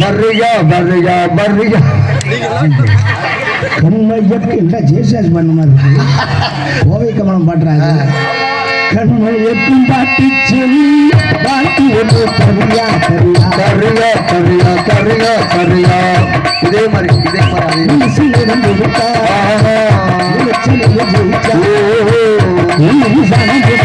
வருகா வருகா கண்மையற்கு இல்லை ஜேசாஸ் பண்ண மாதிரி கோவை கமலம் பாட்டுறாங்க கண்மையக்கும் பாட்டு செல்லி. ஒன்று தரியா தரியா தரியா தரியா தரியா இதே மாதிரி இதே மாதிரி. ஜெயிச்சா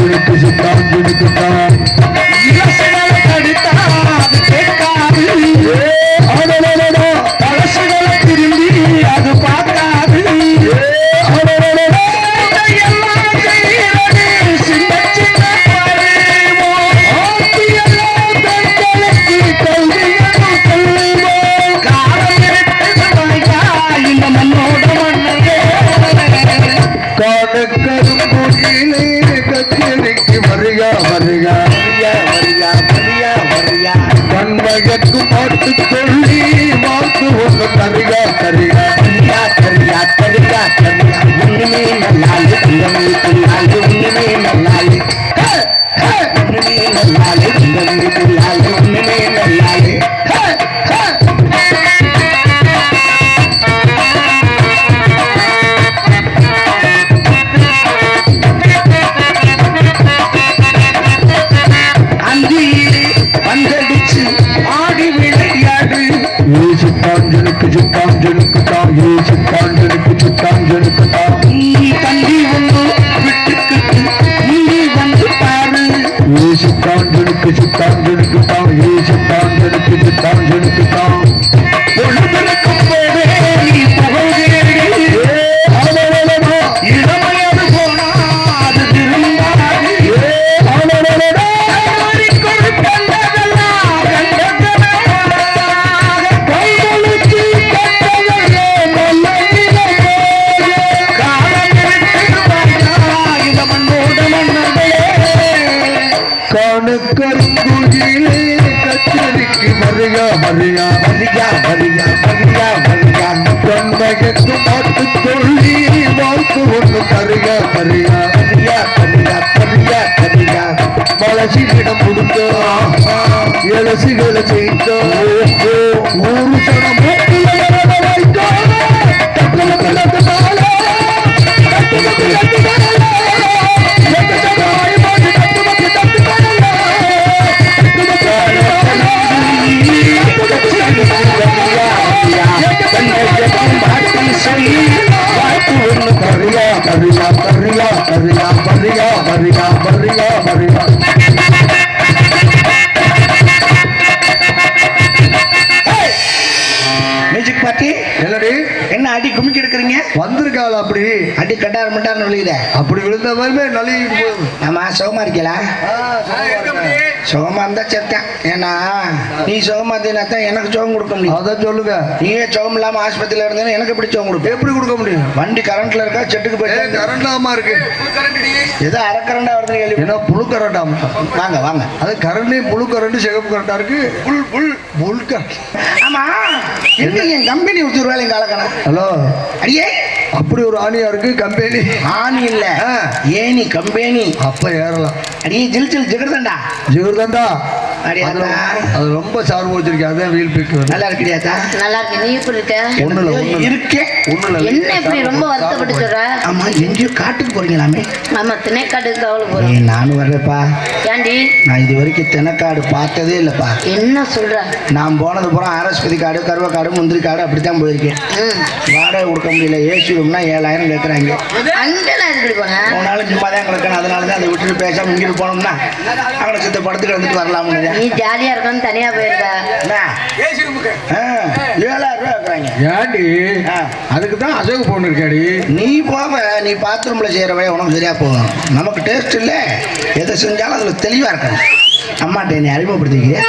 பிசுத்தாஞ்சு பாட்டு சித்தாஞ்சன் பித்தாம் ஏ சித்தாஞ்சன் பித்தாஞ்சன் பித்தாம் பொழுதன बरिया बरिया बरिया बरिया बरिया बरिया बरिया வந்திருக்காள் அப்படி. அடி கட்டார் மட்டார்னு விழுகுதே அப்படி விழுந்த மாதிரிமே போகுது. ஆமா சுகமா இருக்கீங்களா? சுகமா இருந்தா செத்தேன் ஏன்னா நீ சுகமா தான் எனக்கு சுகம் கொடுக்க முடியும். அதான் சொல்லுங்க. நீயே சுகம் இல்லாம ஆஸ்பத்திரியில இருந்தேன்னா எனக்கு எப்படி சுகம் கொடுப்பேன் எப்படி கொடுக்க முடியும்? வண்டி கரண்ட்ல இருக்கா செட்டுக்கு ஏ போயிட்டு கரண்ட் ஆமா இருக்கு. ஏதோ அரை கரண்டா வருது கேள்வி ஏன்னா புழு வாங்க வாங்க. அது கரண்டே புழு கரண்ட் சிகப்பு கரண்டா இருக்கு. புல் புல் புல் கரண்ட் ஆமா. என்ன என் கம்பெனி எங்க ஆளக்கணா ஹலோ அடியே. அப்படி ஒரு ஆணியா இருக்கு கம்பெனி. ஆணி இல்ல. Any company. அப்ப ஏறலாம். அடியே ஜில் ஜில் ஜிகர்தண்டா. ஜிகர்தண்டா. அது ரொம்ப சார்பு வச்சிருக்கேன். அதான் வீல் பிக் நல்லா இருக்கிறியாத்தா நல்லா இருக்கு நீ எப்படி இருக்க? ஒண்ணுல ஒண்ணு இருக்கே. ஒண்ணுல என்ன இப்படி ரொம்ப வருத்தப்பட்டு சொல்ற? ஆமா எங்கேயோ காட்டுக்கு போறீங்களாமே? ஆமா திணைக்காட்டுக்கு கவலை ஏய், போறோம் நானும் வர்றேப்பா ஏண்டி நான் இது வரைக்கும் தென்னக்காடு பார்த்ததே இல்லைப்பா. என்ன சொல்ற? நான் போனது பூரா ஆரஸ்பதி காடு கருவக்காடு முந்திரி காடு அப்படித்தான் போயிருக்கேன். வாடகை கொடுக்க முடியல. ஏசி ரூம்னா ஏழாயிரம் கேட்குறாங்க போனாலும் சும்மா தான் கிடக்கணும். அதனால தான் அதை விட்டுட்டு பேசாம இங்கிட்டு போனோம்னா அவனை சித்த படத்துக்கு வந்துட்டு வரலாம்னு. நீ ஜாலியா இருக்கணும் தனியா போயிருக்க. ஏழாயிரம் ரூபா கேட்குறாங்க ஏண்டி ஆ. அதுக்கு தான் அசோக் பொண்ணு இருக்காடி. நீ போவ நீ பாத்ரூம்ல செய்யறவே உனக்கு சரியா போகும். நமக்கு டேஸ்ட் இல்லை. எதை செஞ்சாலும் அதுல தெளிவா இருக்கணும். அம்மாட்ட என்னை அறிமுகப்படுத்திக்கிறேன்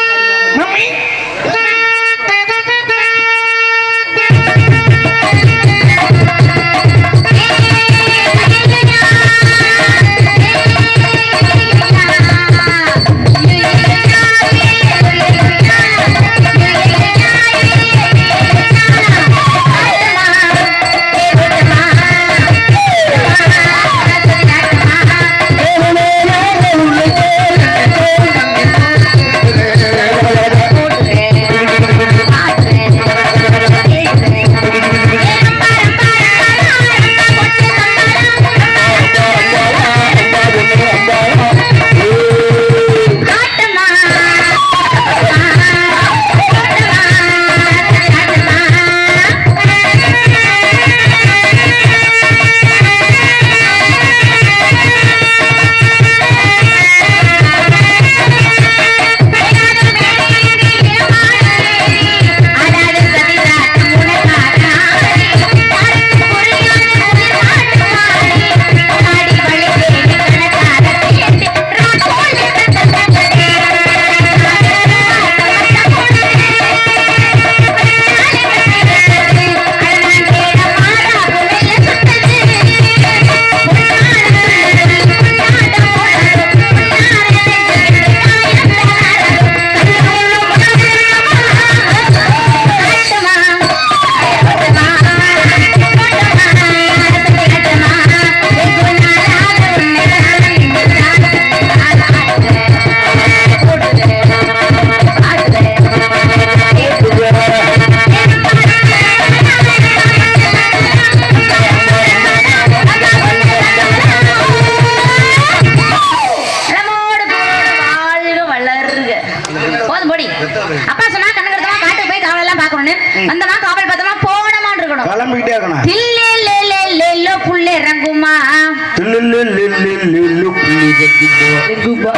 இறங்குமா.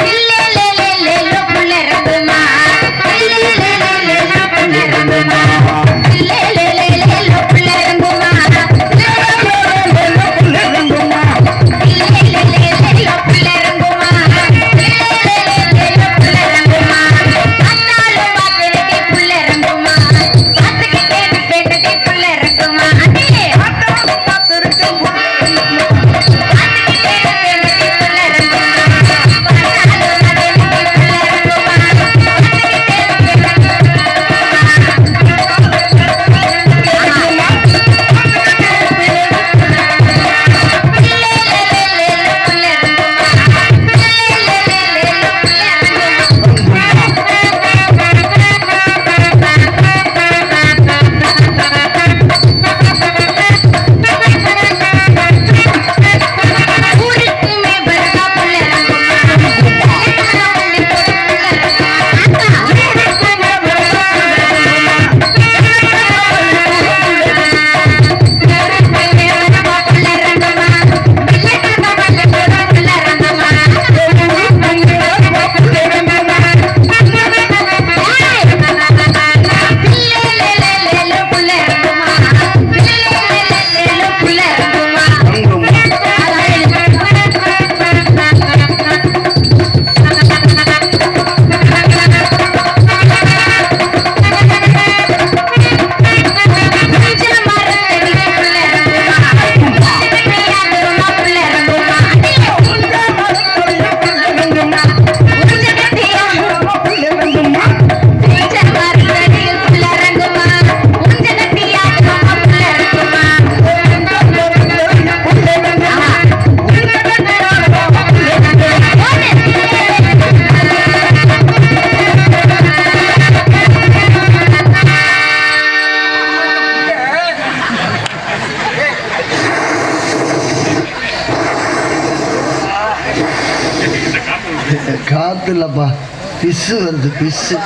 தில்லே வாத்து இல்லப்பா பிசு வருது பிசு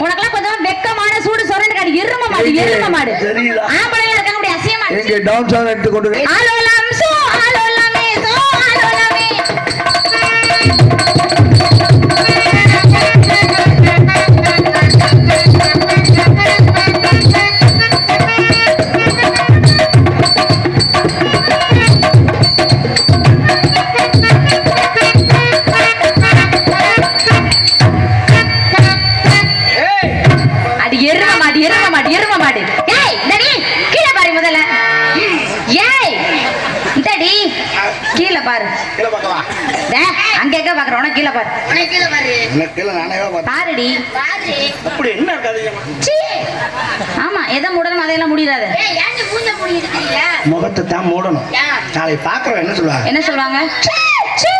உனக்கெல்லாம் கொஞ்சம் வெக்கமான சூடு சொரண்டு காடு எரும மாடு எரும மாடு? ஆம்பளைங்க இருக்காங்க அப்படி அசியமா எங்க டவுன் டவுன் எடுத்து கொண்டு எங்க பாக்குறோம் கீழே பாரு. எனக்கு கீழே நானே பார்த்தேன் பாருடி. அப்படி என்ன இருக்காது சீ. ஆமா எதை மூடணும் அதையெல்லாம் முடியாது முகத்தை தான் மூடணும். நாளை பாக்குறவன் என்ன சொல்லுவாங்க? என்ன சொல்லுவாங்க? சீ.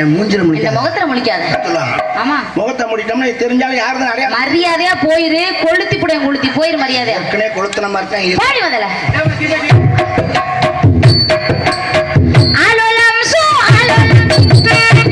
என் மூஞ்சில இந்த முடிக்க முகத்துல முழிக்காத. சொல்லுவாங்க? ஆமா. முகத்தை முடிட்டோம்னா இது தெரிஞ்சாலும் அடையா மரியாதையா போயிரு கொளுத்தி புடைய கொளுத்தி. போயிரு மரியாதையா. ஏற்கனவே கொளுத்துன மாதிரி தான் முதல்ல.